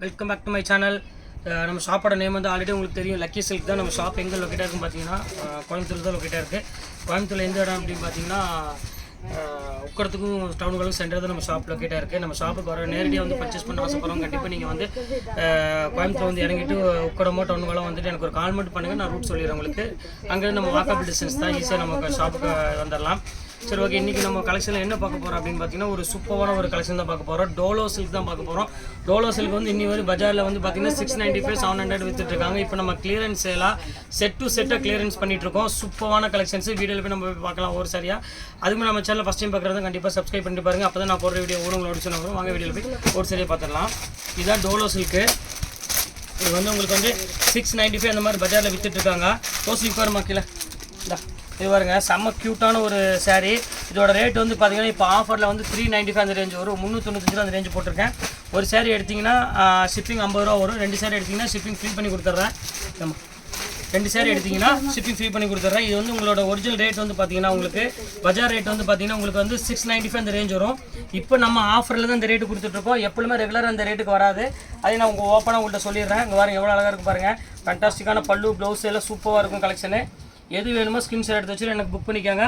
Welcome back to my channel நம்ம ஷாப்போட name வந்து ஆல்ரெடி உங்களுக்கு தெரியும். லக்கி சில்க் தான் நம்ம ஷாப் எங்கே லொக்கேட்டாக இருக்குன்னு பார்த்தீங்கன்னா uh, கோயம்புத்தூர் தான் லொக்கேட்டாக இருக்குது கோயம்புத்தூரில் எந்த இடம் அப்படின்னு பார்த்தீங்கன்னா uh, அஹ், உக்கடத்துக்கும் டவுனுகளுக்கும் சென்டர் தான் நம்ம ஷாப் லொக்கேட்டாக இருக்குது நம்ம ஷாப்புக்கு வர நேரடியாக வந்து பர்ச்சேஸ் பண்ண ஆசைப்படுறோம் கண்டிப்பாக நீங்கள் வந்து uh, கோயம்புத்தூர் வந்து இறங்கிட்டு உக்கடமோ டவுனுகளோ வந்துட்டு எனக்கு ஒரு கால் மட்டும் பண்ணுங்கள் நான் ரூட் சொல்லிடுறேன் உங்களுக்கு. அங்கே நம்ம வாக்கபிள் டிஸ்டன்ஸ் தான் ஈஸியாக நம்ம ஷாப்புக்கு வந்துடலாம் சரி ஓகே இன்றைக்கி நம்ம கலெக்ஷனில் என்ன பார்க்க போகிறோம் அப்படின்னு பார்த்தீங்கன்னா ஒரு சூப்பரான ஒரு கலெக்ஷன் தான் பார்க்க போகிறோம் டோலோ சில்க் தான் பார்க்க போகிறோம் டோலோ சில்க் வந்து இன்னி வரை பஜாரில் வந்து பார்த்தீங்கன்னா six ninety five seven hundred வித்துட்டு இருக்காங்க. இப்போ நம்ம கிளியரன்ஸ் எல்லாம் செட் டு செட்டாக கிளியரன்ஸ் பண்ணிட்டு இருக்கோம். சூப்பரான கலெக்ஷன்ஸ் வீடியோவில் போய் நம்ம போய் பார்க்கலாம் ஒரு சரியாக அதுக்கு நம்ம சேனல் ஃபஸ்ட் டைம் பார்க்குறது கண்டிப்பாக சப்ஸ்கிரைப் பண்ணிட்டு பாருங்க. அப்போ தான் நான் போடுற வீடியோ ஒரு உங்களோட சொன்ன வரும். வாங்க வீடியோவில் போய் ஒரு சரியாக பார்த்துடலாம். இதுதான் டோலோ சில்க்கு இது வந்து உங்களுக்கு வந்து சிக்ஸ் நைன்ட்டி ஃபைவ் அந்த மாதிரி பஜாரில் வித்துட்டு இருக்காங்க. சில்க் பாருமா கீழே. இந்தா. இது பாருங்க செம்ம க்யூட்டான ஒரு சாரீ இதோட ரேட் வந்து பார்த்தீங்கன்னா இப்போ ஆஃபரில் வந்து த்ரீ நைன்ட்டி ஃபைவ் அந்த ரேஞ்ச் வரும். முந்நூற்றொண்ணூத்தஞ்சு அந்த ரேஞ்ச் போட்டிருக்கேன். ஒரு சாரீ எடுத்தீங்கன்னா ஷிப்பிங் ஐம்பது ரூபா வரும். ரெண்டு சாரீ எடுத்தீங்கன்னா ஷிப்பிங் ஃப்ரீ பண்ணி கொடுத்துட்றேன். ரெண்டு saree எடுத்தீங்கன்னா ஷிப்பிங் ஃப்ரீ பண்ணி கொடுத்துட்றேன். இது வந்து உங்களோட ஒரிஜினல் ரேட் வந்து பார்த்தீங்கன்னா உங்களுக்கு பஜார் ரேட் வந்து பார்த்தீங்கன்னா உங்களுக்கு வந்து சிக்ஸ் நைன்ட்டி ஃபைவ் அந்த ரேஞ்ச் வரும். இப்போ நம்ம ஆஃபரில் தான் இந்த ரேட்டு கொடுத்துட்ருக்கோம் எப்பவுமே ரெகுலராக அந்த ரேட்டுக்கு வராது. அதை நான் உங்கள் ஓப்பனாக உங்கள்கிட்ட சொல்லிடுறேன். இங்கே பாருங்க எவ்வளோ அழகாக இருக்கும் பாருங்கள் ஃபண்டாஸ்டிக்கான பல்லு ப்ளவுஸ் எல்லாம் சூப்பராக இருக்கும் கலெக்ஷனு எது வேணுமோ ஸ்கிரீன்ஷாட் எடுத்து வச்சுட்டு எனக்கு புக் பண்ணிக்கோங்க.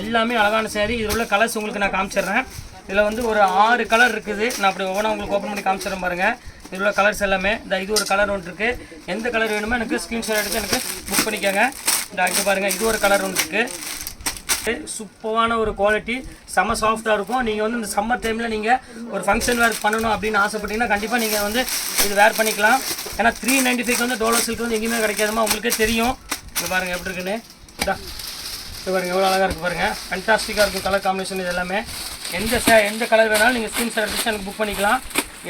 எல்லாமே அழகான சேரீ இதில் உள்ள கலர்ஸ் உங்களுக்கு நான் காமிச்சிடுறேன். இதில் வந்து ஒரு ஆறு கலர் இருக்குது. நான் அப்படி ஒவ்வொன்றா உங்களுக்கு ஓப்பன் பண்ணி காமிச்சிடுறேன் பாருங்கள் இதில் உள்ள கலர்ஸ் எல்லாமே. இந்த இது ஒரு கலர் ஒன்று இருக்குது எந்த கலர் வேணுமோ எனக்கு ஸ்க்ரீன்ஷாட் எடுத்து எனக்கு புக் பண்ணிக்கோங்க. இந்த இது பாருங்கள் இது ஒரு கலர் ஒன்று இருக்குது சூப்பரான ஒரு குவாலிட்டி செம்ம சாஃப்டாக இருக்கும். நீங்கள் வந்து இந்த சம்மர் டைமில் நீங்கள் ஒரு ஃபங்க்ஷன் வேர் பண்ணணும் அப்படின்னு ஆசைப்பட்டீங்கன்னா கண்டிப்பாக நீங்கள் வந்து இது வேர் பண்ணிக்கலாம். ஏன்னா த்ரீ நைன்ட்டி ஃபைவ் வந்து டோலோ சில்க் வந்து எங்கேயுமே கிடைக்காதுமா உங்களுக்கே தெரியும். இங்கே பாருங்கள் எப்படி இருக்குன்னு? இதான் இது பாருங்க எவ்வளோ அழகாக இருக்குது பாருங்கள் ஃபென்டாஸ்டிக்காக இருக்கும் கலர் காம்பினேஷன் இது எல்லாமே. எந்த சே எந்த கலர் வேணாலும் நீங்கள் ஸ்க்ரீன்ஷாட் எடுத்து எனக்கு புக் பண்ணிக்கலாம்.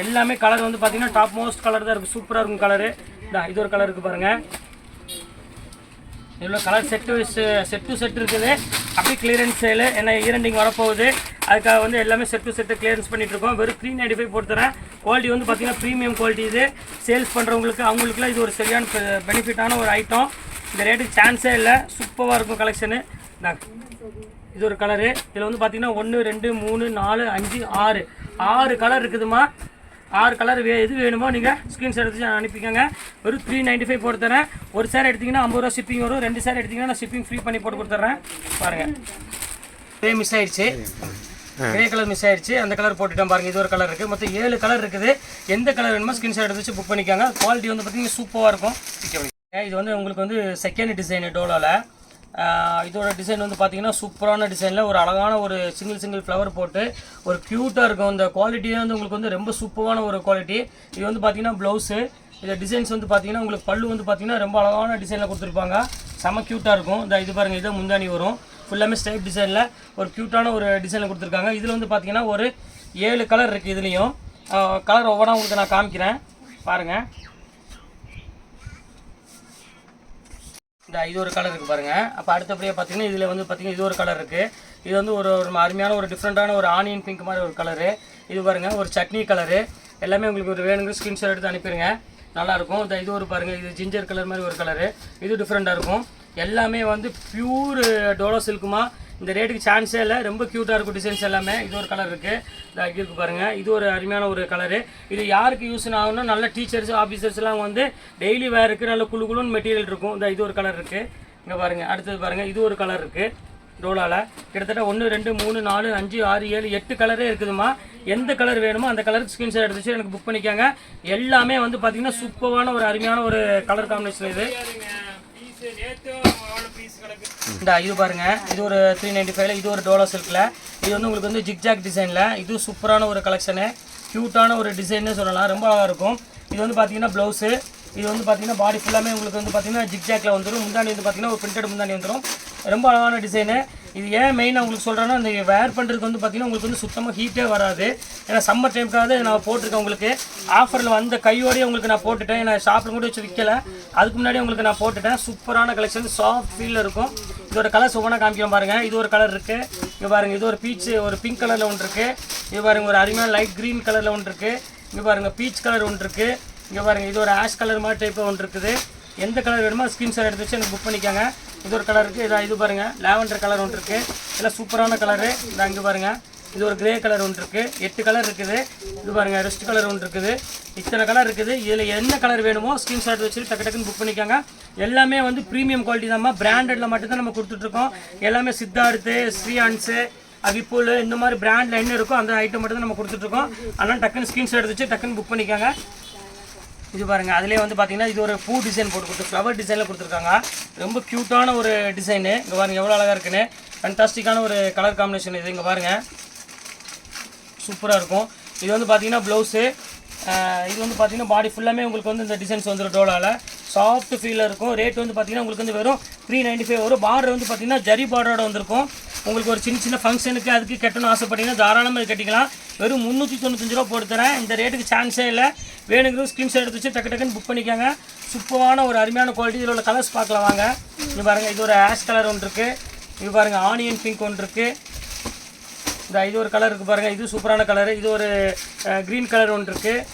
எல்லாமே கலர் வந்து பார்த்தீங்கன்னா டாப் மோஸ்ட் கலர் தான் இருக்குது சூப்பராக இருக்கும் கலரு இதான் இது ஒரு கலர் இருக்குது பாருங்கள் இவ்வளோ colour set set to set இருக்குது. அப்படியே கிளியரன்ஸ் சேலு ஏன்னா ஈரண்டிங் வரப்போகுது. அதுக்காக வந்து எல்லாமே செட் டு செட்டு கிளியரன்ஸ் பண்ணிகிட்ருக்கோம் வெறும் த்ரீ நைன்டி ஃபைவ் போட்டுறேன் குவாலிட்டி வந்து பார்த்தீங்கன்னா ப்ரீமியம் குவாலிட்டி இது. சேல்ஸ் பண்ணுறவங்களுக்கு அவங்களுக்குலாம் இது ஒரு சரியான பெனிஃபிட்டான ஒரு ஐட்டம் இந்த ரேட்டுக்கு சான்ஸே இல்லை. சூப்பராக இருக்கும் கலெக்ஷனு இது ஒரு கலரு இதில் வந்து பார்த்தீங்கன்னா ஒன்று ரெண்டு மூணு நாலு அஞ்சு ஆறு. ஆறு கலர் இருக்குதுமா ஆறு கலர் வே எது வேணுமோ நீங்கள் ஸ்க்ரீன்ஷாட் எடுத்து அனுப்பிக்கோங்க. ஒரு த்ரீ நைன்ட்டி ஃபைவ் போட்டு தரேன். ஒரு சேர் எடுத்தீங்கன்னா ஐம்பது ரூபா ஷிப்பிங் வரும். ரெண்டு சேர் எடுத்தீங்கன்னா நான் ஷிப்பிங் ஃப்ரீ பண்ணி போட்டு கொடுத்துட்றேன். பாருங்கள் பே மிஸ் ஆயிடுச்சு. கிரே கலர் மிஸ் ஆயிடுச்சு. அந்த கலர் போட்டுட்டேன் பாருங்க. இது ஒரு கலர் இருக்குது மொத்தம் ஏழு கலர் இருக்குது. எந்த கலர் வேணுமோ ஸ்க்ரீன்ஷாட் எடுத்து வச்சு புக் பண்ணிக்கோங்க. குவாலிட்டி வந்து பார்த்தீங்கன்னா சூப்பராக இருக்கும். இது வந்து உங்களுக்கு வந்து செகண்ட் டிசைனு டோலோவில் இதோட டிசைன் வந்து பார்த்தீங்கன்னா சூப்பரான டிசைனில் ஒரு அழகான ஒரு சிங்கிள் சிங்கிள் ஃப்ளவர் போட்டு ஒரு க்யூட்டாக இருக்கும். இந்த குவாலிட்டியே வந்து உங்களுக்கு வந்து ரொம்ப சூப்பரான ஒரு குவாலிட்டி இது வந்து பார்த்தீங்கன்னா ப்ளவுஸு இந்த டிசைன்ஸ் வந்து பார்த்தீங்கன்னா உங்களுக்கு பல்லு வந்து பார்த்தீங்கன்னா ரொம்ப அழகான டிசைனில் கொடுத்துருப்பாங்க. செம க்யூட்டாக இருக்கும். இந்த இது பாருங்கள் இதை முந்தானி வரும். ஃபுல்லாமே ஸ்டைப் டிசைனில் ஒரு க்யூட்டான ஒரு டிசைனில் கொடுத்துருக்காங்க. இதில் வந்து பார்த்தீங்கன்னா ஒரு ஏழு கலர் இருக்குது இதுலேயும். கலர் ஒவ்வொன்றா உங்களுக்கு நான் காமிக்கிறேன். பாருங்கள் இந்த இது ஒரு கலர் இருக்குது பாருங்கள் அப்போ அடுத்தபடியாக பார்த்தீங்கன்னா இதில் வந்து பார்த்தீங்கன்னா இது ஒரு கலர் இருக்குது இது வந்து ஒரு ஒரு அருமையான ஒரு டிஃப்ரெண்ட்டான ஒரு ஆனியன் பிங்க் மாதிரி ஒரு கலரு இது பாருங்கள் ஒரு சட்னி கலரு எல்லாமே உங்களுக்கு ஒரு வேணுங்கிற ஸ்கிரீன்ஷாட் எடுத்து அனுப்பிடுங்க. நல்லாயிருக்கும் இந்த இது ஒரு பாருங்கள் இது ஜிஞ்சர் கலர் மாதிரி ஒரு கலரு இது டிஃப்ரெண்ட்டாக இருக்கும். எல்லாமே வந்து பியூர் டோலோ சில்க்குமா இந்த ரேட்டுக்கு சான்ஸே இல்லை. ரொம்ப க்யூட்டாக இருக்கும் டிசைன்ஸ் எல்லாமே. இது ஒரு கலர் இருக்குது இந்த இருக்கு பாருங்கள் இது ஒரு அருமையான ஒரு கலரு இது யாருக்கு யூஸ் ஆகும்னா நல்ல டீச்சர்ஸ் ஆஃபீஸர்ஸ்லாம் வந்து டெய்லி வேருக்கு நல்ல குழு குழுன்னு மெட்டீரியல் இருக்கும். இந்த இது ஒரு கலர் இருக்குது இங்கே பாருங்கள் அடுத்தது பாருங்கள் இது ஒரு கலர் இருக்குது டோலாவில் கிட்டத்தட்ட ஒன்று ரெண்டு மூணு நாலு அஞ்சு ஆறு ஏழு எட்டு கலரே இருக்குதுமா எந்த கலர் வேணுமோ அந்த கலருக்கு ஸ்க்ரீன்ஷாட் எடுத்து வச்சு எனக்கு புக் பண்ணிக்கோங்க. எல்லாமே வந்து பார்த்தீங்கன்னா சூப்பரான ஒரு அருமையான ஒரு கலர் காம்பினேஷன் இது. இந்த இது பாருங்க. இது ஒரு த்ரீ நைன்டி ஃபைவ்ல இது ஒரு டோலோ சில்கில். இது வந்து உங்களுக்கு வந்து ஜிக்ஜாக் டிசைனில் இது சூப்பரான ஒரு கலெக்ஷனு க்யூட்டான ஒரு டிசைன்னு சொல்லலாம். ரொம்ப அழகாக இருக்கும். இது வந்து பார்த்தீங்கன்னா ப்ளவுஸு இது வந்து பார்த்தீங்கன்னா பாடி ஃபுல்லாமே உங்களுக்கு வந்து பார்த்தீங்கன்னா ஜிக்ஜாக்கில் வந்துடும் முந்தானி வந்து பார்த்தீங்கன்னா ஒரு பிரிண்டட் முந்தானி வந்துடும் ரொம்ப அழகான டிசைனு இது ஏன் மெயினாக உங்களுக்கு சொல்கிறேன்னா இந்த வேர் பண்ணுறதுக்கு வந்து பார்த்தீங்கன்னா உங்களுக்கு வந்து சுத்தமாக ஹீட்டே வராது. ஏன்னா சம்மர் டைமுக்காக நான் போட்டிருக்கேன் உங்களுக்கு. ஆஃபரில் வந்த கையோடய உங்களுக்கு நான் போட்டுட்டேன். ஏன்னா ஷாப்பில் கூட வச்சு விற்கலை அதுக்கு முன்னாடி உங்களுக்கு நான் போட்டுட்டேன். சூப்பரான கலெக்ஷன் சாஃப்ட் ஃபீலில் இருக்கும். இதோட கலர்ஸ் ஒவ்வொன்றா காமிக்கலாம் பாருங்கள் இது ஒரு கலர் இருக்குது இங்கே பாருங்கள் இது ஒரு பீச் ஒரு பிங்க் கலரில் ஒன்று இருக்குது இது பாருங்கள் ஒரு அருமையான லைட் க்ரீன் கலரில் ஒன்று இருக்குது இங்கே பாருங்கள் பீச் கலர் ஒன்று இருக்குது இங்கே பாருங்கள் இது ஒரு ஆஷ் கலர் மாதிரி டைப்பாக ஒன்று இருக்குது. எந்த கலர் வேணுமோ ஸ்கிரீன்ஷாட் எடுத்து வச்சு எனக்கு புக் பண்ணிக்கோங்க. இது ஒரு கலர் இருக்குது இதா இது பாருங்கள் லாவெண்டர் கலர் ஒன்று இருக்குது இதெல்லாம் சூப்பரான கலரு இதா இங்கே பாருங்கள் இது ஒரு கிரே கலர் ஒன்று இருக்குது எட்டு கலர் இருக்குது. இது பாருங்கள் ரெஸ்ட் கலர் ஒன்று இருக்குது. இத்தனை கலர் இருக்குது. இதில் என்ன கலர் வேணுமோ ஸ்கிரீன்ஷாட் வச்சுட்டு டக்கு டக்குன்னு புக் பண்ணிக்கோங்க. எல்லாமே வந்து ப்ரீமியம் குவாலிட்டி தான்மா பிராண்டடில் மட்டும்தான் நம்ம கொடுத்துட்ருக்கோம். எல்லாமே சித்தார்த்து ஸ்ரீயான்ஸு விப்புல் இந்த மாதிரி பிராண்டில் என்ன இருக்கோ அந்த ஐட்டம் மட்டும் தான் நம்ம கொடுத்துட்ருக்கோம். அதனால் டக்குன்னு ஸ்கிரீன்ஷாட் வச்சு டக்குன்னு புக் பண்ணிக்கோங்க. இது பாருங்கள் அதிலே வந்து பார்த்தீங்கன்னா இது ஒரு பூ டிசைன் போட்டு கொடுத்து ஃப்ளவர் டிசைனில் கொடுத்துருக்காங்க. ரொம்ப க்யூட்டான ஒரு டிசைனு இங்கே பாருங்க எவ்வளோ அழகாக இருக்குன்னு. ஃபண்டாஸ்டிக்கான ஒரு கலர் காம்பினேஷன் இது இங்கே பாருங்கள் சூப்பராக இருக்கும். இது வந்து பார்த்திங்கன்னா ப்ளவுஸு இது வந்து பார்த்திங்கன்னா பாடி ஃபுல்லாமே உங்களுக்கு வந்து இந்த டிசைன்ஸ் வந்துடும் டோலாவில் சாஃப்ட் ஃபீலில் இருக்கும். ரேட் வந்து பார்த்தீங்கன்னா உங்களுக்கு வந்து வெறும் த்ரீ நைன்ட்டி ஃபைவ் வரும். பார்டர் வந்து பார்த்தீங்கன்னா ஜரி பார்டரோட வந்திருக்கும். உங்களுக்கு ஒரு சின்ன சின்ன ஃபங்க்ஷனுக்கு அதுக்கு கட்டணும் ஆசைப்பட்டீங்கன்னா தாராளமாக இது கட்டிக்கலாம். வெறும் முந்நூற்றி தொண்ணூத்தஞ்சு ரூபா போட்டு தரேன் இந்த ரேட்டுக்கு சான்ஸே இல்லை. வேணுங்கிறது ஸ்க்ரீன்ஷாட் எடுத்து வச்சு டக்கு டக்குன்னு புக் பண்ணிக்கோங்க. சூப்பரான ஒரு அருமையான குவாலிட்டி இதில் உள்ள கலர்ஸ் பார்க்கலாம் வாங்க. இது பாருங்கள் இது ஒரு ஆஷ் கலர் ஒன்று இருக்குது இது பாருங்கள் ஆனியன் பிங்க் ஒன்று இருக்குது இந்த இது ஒரு கலர் இருக்குது பாருங்கள் இது சூப்பரான கலர் இது ஒரு க்ரீன் கலர் ஒன்று இருக்குது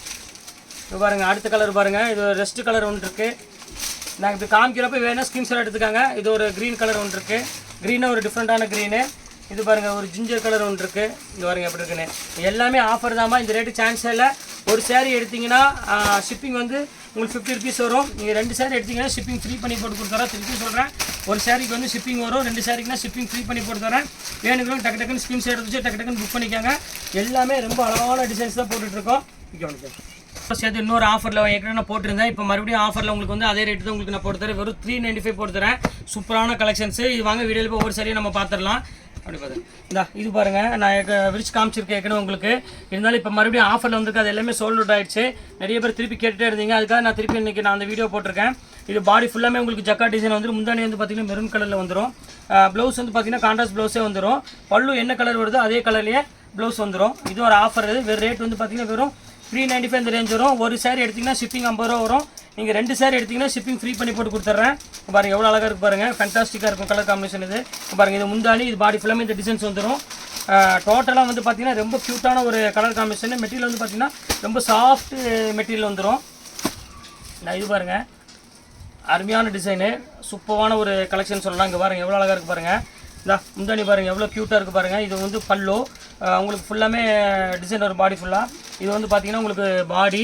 இது பாருங்கள் அடுத்த கலர் பாருங்கள் இது ஒரு ரெஸ்ட் கலர் ஒன்று இருக்குது நாங்கள் இப்போ காமிக்கிறப்ப வேணால் ஸ்கிரீன்ஷாட் எடுத்துக்காங்க. இது ஒரு க்ரீன் கலர் ஒன்று இருக்குது க்ரீனாக ஒரு டிஃப்ரெண்ட்டான க்ரீனு இது பாருங்கள் ஒரு ஜிஞ்சர் கலர் ஒன்று இருக்குது இங்கே பாருங்கள் எப்படி இருக்குன்னு. எல்லாமே ஆஃபர் தாம்மா இந்த ரேட்டு சான்ஸ் இல்லை. ஒரு சேரீ எடுத்தீங்கன்னா ஷிப்பிங் வந்து உங்களுக்கு ஃபிஃப்டி ருபீஸ் வரும். நீங்கள் ரெண்டு சேரீ எடுத்தீங்கன்னா ஷிப்பிங் ஃப்ரீ பண்ணி போட்டு கொடுத்துறேன். திருப்பி சொல்கிறேன் ஒரு சேரீக்கு வந்து ஷிப்பிங் வரும். ரெண்டு சேரீக்குனா ஷிப்பிங் ஃப்ரீ பண்ணி போட்டு தரேன். வேணுங்களும் டக்கு டக்குன்னு ஸ்க்ரீன்ஷாட் எடுத்து டக்கு டக்குன்னு புக் பண்ணிக்கோங்க. எல்லாமே ரொம்ப அழகான டிசைன்ஸ் தான் போட்டுட்ருக்கோம் சேர்த்து இன்னொரு ஆஃபரில் ஏற்கனவே நான் போட்டிருந்தேன். இப்போ மறுபடியும் ஆஃபரில் உங்களுக்கு வந்து அதே ரேட்டு தான் உங்களுக்கு நான் போட்டு தரேன் வெறும் த்ரீ நைன்டி ஃபைவ் போட்டு தரேன் சூப்பரான கலெக்ஷன்ஸு இது வாங்க வீடியோவில் ஒவ்வொரு சரியும் நம்ம பார்த்துடலாம். அப்படி பார்த்து இந்தா இது பாருங்கள் நான் விரிச்சு காமிச்சிருக்கேன் ஏற்கனவே உங்களுக்கு. இருந்தாலும் இப்போ மறுபடியும் ஆஃபரில் வந்திருக்கு. அது எல்லாமே சோல்ட் அவுட் ஆயிடுச்சு. நிறைய பேர் திருப்பி கேட்டுகிட்டே இருந்தீங்க. அதுக்காக நான் திருப்பி இன்றைக்கி நான் அந்த வீடியோ போட்டிருக்கேன். இது பாடி ஃபுல்லாமே உங்களுக்கு ஜக்கா டிசைன் வந்துடும் முந்தானே வந்து பார்த்தீங்கன்னா மெரூன் கலரில் வந்துடும் ப்ளவுஸ் வந்து பார்த்திங்கன்னா கான்ட்ராஸ்ட் ப்ளவுஸே வந்துடும் பல்லு என்ன கலர் வருதோ அதே கலர்லேயே ப்ளவுஸ் வந்துடும் இது ஒரு ஆஃபர் இது. வெறும் ரேட் வந்து பார்த்தீங்கன்னா வெறும் த்ரீ நைன்ட்டி ஃபைவ் இந்த ரேஞ்ச் வரும். ஒரு சேரீ எடுத்தீங்கன்னா ஷிப்பிங் ஐம்பது ரூபா வரும். நீங்கள் ரெண்டு சேரீ எடுத்தீங்கன்னா ஷிப்பிங் ஃப்ரீ பண்ணி போட்டு கொடுத்துட்றேன் பாருங்கள் எவ்வளோ அழகாக இருக்கு பாருங்க. ஃபென்டாஸ்டிக்காக இருக்கும் கலர் காம்பினேஷன் இது. பாருங்கள் பாருங்க இது முந்தானி இது பாடி ஃபுல்லாமே இந்த டிசைன்ஸ் வந்துடும் டோட்டலாக வந்து பார்த்தீங்கன்னா ரொம்ப க்யூட்டான ஒரு கலர் காம்பினேஷன் மெட்டீரியல் வந்து பார்த்தீங்கன்னா ரொம்ப சாஃப்ட் மெட்டீரியல் வந்துடும் நான் இது பாருங்கள் அருமையான டிசைனு சூப்பரான ஒரு கலெக்ஷன் சொல்லலாம். இங்கே பாருங்கள் எவ்வளோ அழகாக இருக்குது பாருங்கள் இந்தா முந்தாணி பாருங்கள் எவ்வளோ க்யூட்டாக இருக்குது பாருங்கள் இது வந்து பல்லு. உங்களுக்கு ஃபுல்லாமே டிசைன் வரும் பாடி ஃபுல்லாக இது வந்து பார்த்தீங்கன்னா உங்களுக்கு பாடி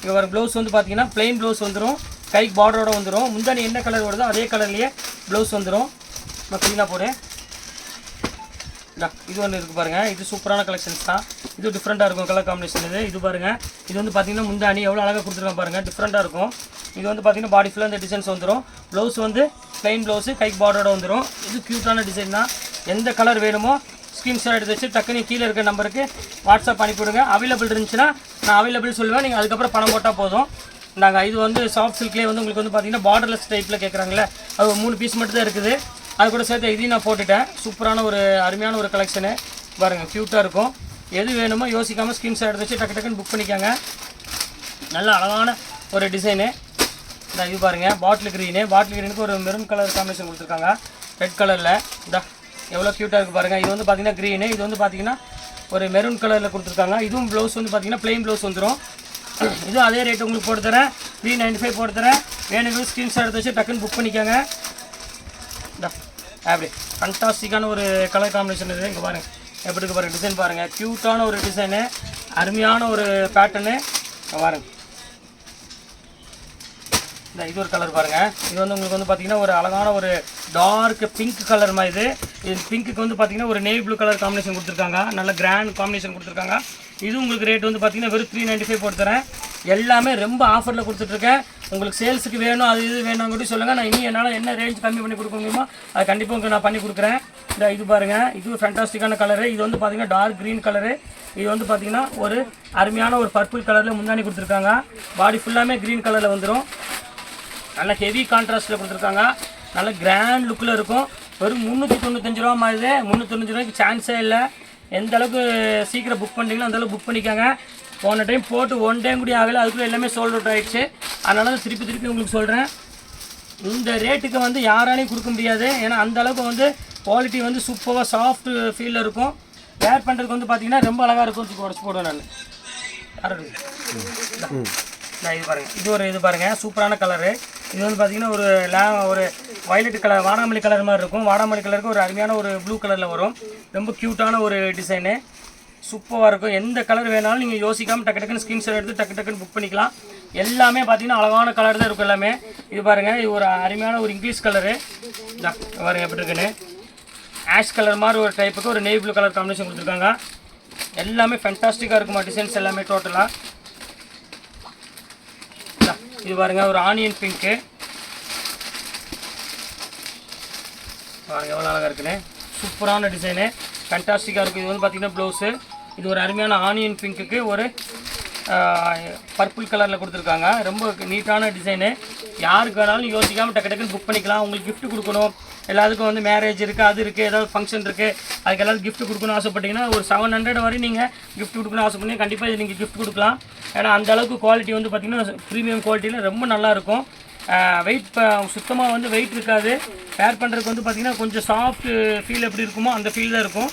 இங்கே வர ப்ளவுஸ் வந்து பார்த்தீங்கன்னா ப்ளைன் ப்ளவுஸ் வந்துடும் கைக்கு பார்டரோட வந்துடும் முந்தானி என்ன கலர் வருதோ அதே கலர்லேயே ப்ளவுஸ் வந்துடும் நான் க்ளீனாக போகிறேன் இது ஒன்று இருக்குது பாருங்கள் இது சூப்பரான கலெக்ஷன்ஸ் தான். இது டிஃப்ரெண்ட்டாக இருக்கும் கலர் காம்பினேஷன் இது. இது பாருங்கள் இது வந்து பார்த்தீங்கன்னா முந்தானி எவ்வளோ அழகாக கொடுத்துருக்கோம் பாருங்கள் டிஃப்ரெண்ட்டாக இருக்கும். இது வந்து பார்த்தீங்கன்னா பாடி ஃபுல்லாக இந்த டிசைன்ஸ் வந்துடும் ப்ளவுஸ் வந்து ப்ளைன் ப்ளவுஸு கைக்கு பார்டரோட வந்துடும் இது க்யூட்டான டிசைன் தான். எந்த கலர் வேணுமோ ஸ்க்ரீன்ஷாட் எடுத்து வச்சு டக்குனு கீழே இருக்க நம்பருக்கு வாட்ஸ்அப் அனுப்பிவிடுங்க. அவைலபிள் இருந்துச்சுன்னா நான் அவைலபிள் சொல்லுவேன். நீங்கள் அதுக்கப்புறம் பணம் போட்டால் போதும். நாங்கள் இது வந்து சாஃப்ட் சில்க்லேயே வந்து உங்களுக்கு வந்து பார்த்தீங்கன்னா பார்டர்லெஸ் டைப்பில் கேட்குறாங்களே அது மூணு பீஸ் மட்டும் தான் இருக்குது. அது கூட சேர்த்து இதையும் நான் போட்டுட்டேன். சூப்பரான ஒரு அருமையான ஒரு கலெக்ஷனு பாருங்கள் க்யூட்டாக இருக்கும். எது வேணுமோ யோசிக்காமல் ஸ்க்ரீன்ஷாட் எடுத்து வச்சு டக்கு டக்குன்னு புக் பண்ணிக்கோங்க. நல்ல அழகான ஒரு டிசைனு இந்த இது பாருங்கள் பாட்டில் க்ரீனு பாட்டில் க்ரீனுக்கு ஒரு மெரூன் கலர் காம்பினேஷன் கொடுத்துருக்காங்க. ரெட் கலரில் இந்த எவ்வளோ க்யூட்டாக இருக்குது பாருங்கள் இது வந்து பார்த்தீங்கன்னா க்ரீனு இது வந்து பார்த்தீங்கன்னா ஒரு மெரூன் கலரில் கொடுத்துருக்காங்க. இதுவும் ப்ளவுஸ் வந்து பார்த்தீங்கன்னா ப்ளெயின் ப்ளவுஸ் வந்துடும் இதுவும் அதே ரேட் உங்களுக்கு போட்டு தரேன். த்ரீ நைன்டி ஃபைவ் போட்டு தரேன். வேணுங்க ஸ்க்ரீன்ஷாட் எடுத்து வச்சு டக்குன்னு புக் பண்ணிக்கோங்க. இந்தா, அப்படி ஃபண்டாஸ்டிக்கான ஒரு கலர் காம்பினேஷன் இது. இங்கே பாருங்கள் எப்படி இருக்கு பாருங்கள் டிசைன் பாருங்கள் க்யூட்டான ஒரு டிசைனு அருமையான ஒரு பேட்டர்னு பாருங்கள் இந்த இது ஒரு கலர் பாருங்க. இது வந்து உங்களுக்கு வந்து பார்த்தீங்கன்னா ஒரு அழகான ஒரு டார்க் பிங்க் கலர் மாதிரி இது. இது பிங்க்குக்கு வந்து பார்த்தீங்கன்னா ஒரு நேவி ப்ளூ கலர் காம்பினேஷன் கொடுத்துருக்காங்க. நல்ல கிராண்ட் காம்பினேஷன் கொடுத்துருக்காங்க. இது உங்களுக்கு ரேட் வந்து பார்த்தீங்கன்னா வெறும் த்ரீ நைன்ட்டி ஃபைவ் போட்டுத்தரேன் எல்லாமே ரொம்ப ஆஃபரில் கொடுத்துட்ருக்கேன். உங்களுக்கு சேல்ஸுக்கு வேணும் அது இது வேணும் கூட சொல்லுங்கள் நான் இனி என்னால் என்ன ரேஞ்ச் கம்மி பண்ணி கொடுக்க முடியுமோ அது கண்டிப்பாக உங்களுக்கு நான் பண்ணி கொடுக்குறேன். இந்த இது பாருங்கள் இது ஃபேண்டாஸ்டிக்கான கலரு இது வந்து பார்த்தீங்கன்னா டார்க் க்ரீன் கலரு இது வந்து பார்த்தீங்கன்னா ஒரு அருமையான ஒரு பர்பிள் கலரில் முந்தானி கொடுத்துருக்காங்க. பாடி ஃபுல்லாமே க்ரீன் கலரில் வந்துடும் நல்ல ஹெவி கான்ட்ராஸ்ட்டில் கொடுத்துருக்காங்க. நல்ல கிராண்ட் லுக்கில் இருக்கும். வெறும் முந்நூற்றி தொண்ணூத்தஞ்சு ரூபா மாதிரி. முந்நூற்றஞ்சு ரூபாய்க்கு சான்ஸே இல்லை. எந்த அளவுக்கு சீக்கிரம் புக் பண்ணுறீங்களோ அந்தளவுக்கு புக் பண்ணிக்கோங்க. போன டைம் போட்டு ஒன் டைம் கூட ஆகலை. அதுக்குள்ளே எல்லாமே சோல்ட் அவுட் ஆகிடுச்சு அதனால தான் திருப்பி திருப்பி உங்களுக்கு சொல்கிறேன் இந்த ரேட்டுக்கு வந்து யாராலையும் கொடுக்க முடியாது. ஏன்னா அந்த அளவுக்கு வந்து குவாலிட்டி வந்து சூப்பராக சாஃப்ட் ஃபீலில் இருக்கும். வேர் பண்ணுறதுக்கு வந்து பார்த்திங்கன்னா ரொம்ப அழகாக இருக்கும். தூக்கி உடச்சு போடுவேன் நான். யாரும் நான் இது பாருங்கள் இது ஒரு இது பாருங்கள் சூப்பரான கலரு இது வந்து பார்த்தீங்கன்னா ஒரு லே ஒரு வயலட் கலர் வாடாமல்லி கலர் மாதிரி இருக்கும். வாடாமல்லி கலருக்கு ஒரு அருமையான ஒரு ப்ளூ கலரில் வரும். ரொம்ப க்யூட்டான ஒரு டிசைனு சூப்பராக இருக்கும். எந்த கலர் வேணாலும் நீங்கள் யோசிக்காமல் டக்கு டக்குன்னு ஸ்க்ரீன்ஷாட் எடுத்து டக்கு டக்குன்னு புக் பண்ணிக்கலாம். எல்லாமே பார்த்தீங்கன்னா அழகான கலர் தான் இருக்கும் எல்லாமே. இது பாருங்கள் இது ஒரு அருமையான ஒரு இங்கிலீஷ் கலரு பாருங்க எப்படி இருக்குன்னு. ஆஷ் கலர் மாதிரி ஒரு டைப்புக்கு ஒரு நேவி ப்ளூ கலர் காம்பினேஷன் கொடுத்துருக்காங்க. எல்லாமே ஃபென்டாஸ்டிக்காக இருக்குமா டிசைன்ஸ் எல்லாமே டோட்டலாக இது பாருங்க ஒரு ஆனியன் பிங்க்கு பாருங்க எவ்வளோ அழகாக இருக்குன்னு. சூப்பரான டிசைனு ஃபேண்டாஸ்டிக்காக இருக்கும். இது வந்து பார்த்தீங்கன்னா ப்ளவுஸு இது ஒரு அருமையான ஆனியன் பிங்க்குக்கு ஒரு பர்பிள் கலரில் கொடுத்துருக்காங்க. ரொம்ப நீட்டான டிசைனு யாருக்கு வேணாலும் யோசிக்காமல் டக்கு டக்குன்னு புக் பண்ணிக்கலாம். உங்களுக்கு கிஃப்ட் கொடுக்கணும். எல்லாத்துக்கும் வந்து மேரேஜ் இருக்குது அது இருக்குது ஏதாவது ஃபங்க்ஷன் இருக்குது அதுக்கு எல்லாத்துக்கும் கிஃப்ட் கொடுக்கணும்னு ஆசைப்பட்டீங்கன்னா ஒரு செவன் ஹண்ட்ரட் வரை நீங்கள் கிஃப்ட் கொடுக்கணும்னு ஆசைப்பட்டீங்க கண்டிப்பாக இது நீங்கள் கிஃப்ட் கொடுக்கலாம். ஏன்னா அந்த அளவுக்கு குவாலிட்டி வந்து பார்த்திங்கன்னா ப்ரீமியம் குவாலிட்டியில் ரொம்ப நல்லா இருக்கும். வெயிட் சுத்தமாக வந்து வெயிட் இருக்காது. பேர் பண்ணுறதுக்கு வந்து பார்த்திங்கன்னா கொஞ்சம் சாஃப்ட் ஃபீல் எப்படி இருக்குமோ அந்த ஃபீல் தான் இருக்கும்.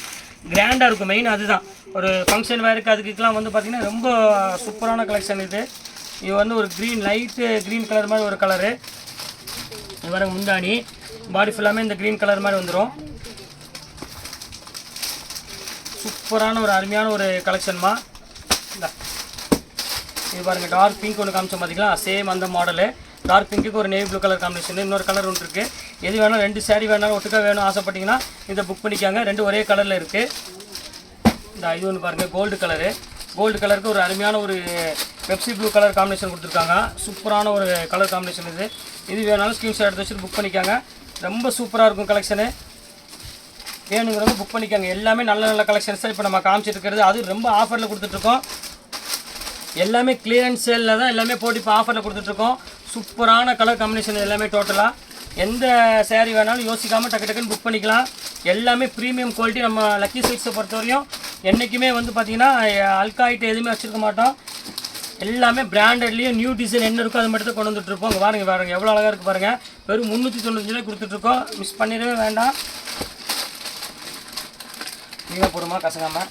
கிராண்டாக இருக்கும் மெயின் அதுதான். ஒரு ஃபங்க்ஷன் வேருக்கு அதுக்கெலாம் வந்து பார்த்திங்கன்னா ரொம்ப சூப்பரான கலெக்ஷன் இது. இது வந்து ஒரு க்ரீன் லைட்டு க்ரீன் கலர் மாதிரி ஒரு கலரு இது வர முந்தாணி. பாடி ஃபுல்லாமே இந்த க்ரீன் கலர் மாதிரி வந்துடும் சூப்பரான ஒரு அருமையான ஒரு கலெக்ஷன்மா இந்த. இது பாருங்கள் டார்க் பிங்க் ஒன்று காமிச்சோம் பார்த்தீங்களா சேம் அந்த மாடலு டார்க் பிங்க்குக்கு ஒரு நேவி ப்ளூ கலர் காம்பினேஷன் இன்னொரு கலர் ஒன்று இருக்குது எது வேணாலும் ரெண்டு சேரீ வேணாலும் ஒட்டுக்காக வேணும் ஆசைப்பட்டீங்கன்னா இதை புக் பண்ணிக்காங்க. ரெண்டு ஒரே கலரில் இருக்குது இந்த இது ஒன்று பாருங்கள் கோல்டு கலரு கோல்டு கலருக்கு ஒரு அருமையான ஒரு பெப்சி ப்ளூ கலர் காம்பினேஷன் கொடுத்துருக்காங்க. சூப்பரான ஒரு கலர் காம்பினேஷன் இது. இது வேணாலும் ஸ்க்ரீன்ஷாட் எடுத்து வச்சுட்டு புக் பண்ணிக்காங்க. ரொம்ப சூப்பராக இருக்கும் கலெக்ஷனு வேணுங்கிறவங்க புக் பண்ணிக்கோங்க. எல்லாமே நல்ல நல்ல கலெக்ஷன்ஸாக இப்போ நம்ம காமிச்சிட்டு இருக்கிறது. அது ரொம்ப ஆஃபரில் கொடுத்துட்ருக்கோம். எல்லாமே கிளியரன்ஸ் சேலில் தான் எல்லாமே போட்டு இப்போ ஆஃபரில் கொடுத்துட்ருக்கோம். சூப்பரான கலர் காம்பினேஷன் எல்லாமே டோட்டலாக எந்த சேரீ வேணாலும் யோசிக்காமல் டக்கு டக்குன்னு புக் பண்ணிக்கலாம். எல்லாமே ப்ரீமியம் குவாலிட்டி நம்ம லக்கி சில்க்ஸை பொறுத்தவரையும் என்றைக்குமே வந்து பார்த்திங்கன்னா அல்காய்ட்டு எதுவுமே வச்சுருக்க மாட்டோம். எல்லாமே பிராண்டட்லேயும் நியூ டிசைன் என்ன இருக்கோ அது மட்டும் தான் கொண்டு வந்துட்டு இருப்போம். பாருங்கள் பாருங்க பாருங்க. எவ்வளோ அழகாக இருக்குது பாருங்கள் வெறும் முந்நூற்றி தொண்ணூத்தஞ்சு ரூபாய் கொடுத்துட்ருக்கோம் மிஸ் பண்ணிடவே வேண்டாம். நீங்கள் போடுமா கசங்காமல்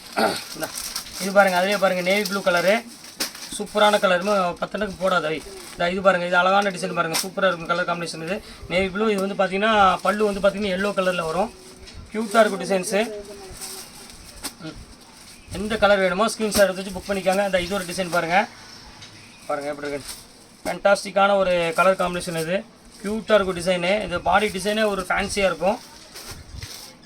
இது பாருங்கள் அதுலேயே பாருங்கள் நேவி ப்ளூ கலரு சூப்பரான கலருமே பத்தனுக்கு போடாது அவை இந்த இது பாருங்கள் இது அழகான டிசைன் பாருங்கள் சூப்பராக இருக்கும் கலர் காம்பினேஷன் இது. நேவி ப்ளூ இது வந்து பார்த்தீங்கன்னா பல்லு வந்து பார்த்திங்கன்னா எல்லோ கலரில் வரும். க்யூட்டாக இருக்கும் டிசைன்ஸு எந்த கலர் வேணுமோ ஸ்க்ரீன்ஷாட் எடுத்து வச்சு புக் பண்ணிக்காங்க. இந்த இது ஒரு டிசைன் பாருங்கள் பாருங்கள் எப்படி இருக்கு. ஃபேண்டாஸ்டிக்கான ஒரு கலர் காம்பினேஷன் இது. க்யூட்டாக இருக்கும் டிசைனு இது பாடி டிசைனே ஒரு ஃபேன்சியாக இருக்கும்.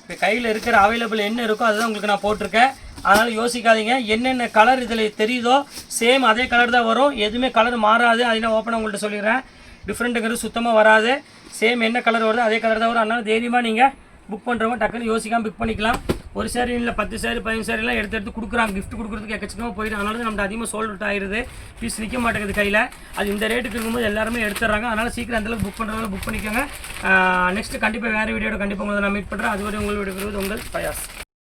இப்போ கையில் இருக்கிற அவைலபிள் என்ன இருக்கோ அதுதான் உங்களுக்கு நான் போட்டிருக்கேன். அதனால் யோசிக்காதீங்க. என்னென்ன கலர் இதில் தெரியுதோ சேம் அதே கலர் தான் வரும். எதுவுமே கலர் மாறாது. அதை நான் ஓப்பனாக உங்கள்கிட்ட சொல்லிடுறேன். டிஃப்ரெண்ட்டுங்கிறது சுத்தமாக வராது. சேம் என்ன கலர் வருதோ அதே கலர் தான் வரும். அதனால் தைரியமாக நீங்கள் புக் பண்ணுறவங்க டக்குன்னு யோசிக்காமல் புக் பண்ணிக்கலாம். ஒரு சேரீ இல்லை பத்து சாரி பதினஞ்சு சேரீலாம் எடுத்து எடுத்து கொடுக்குறாங்க. கிஃப்ட் கொடுக்குறதுக்கு எக்கச்சக்கமாக போயிடும். அதனால தான் நம்ம அதிகமாக சோல்ட் அவுட் பீஸ் நிற்க மாட்டேங்குது கையில். அது இந்த ரேட்டுக்கு இருக்கும்போது எல்லாருமே எடுத்துறாங்க அதனால் சீக்கிரம் அந்தளவுக்கு புக் பண்ணுறதால புக் பண்ணிக்கோங்க. நெக்ஸ்ட் கண்டிப்பாக வேறு வீடியோட கண்டிப்பாக உங்களை நான் மீட் பண்ணுறேன் அதுவரை உங்கள் விடுவது உங்கள் பயாஸ்.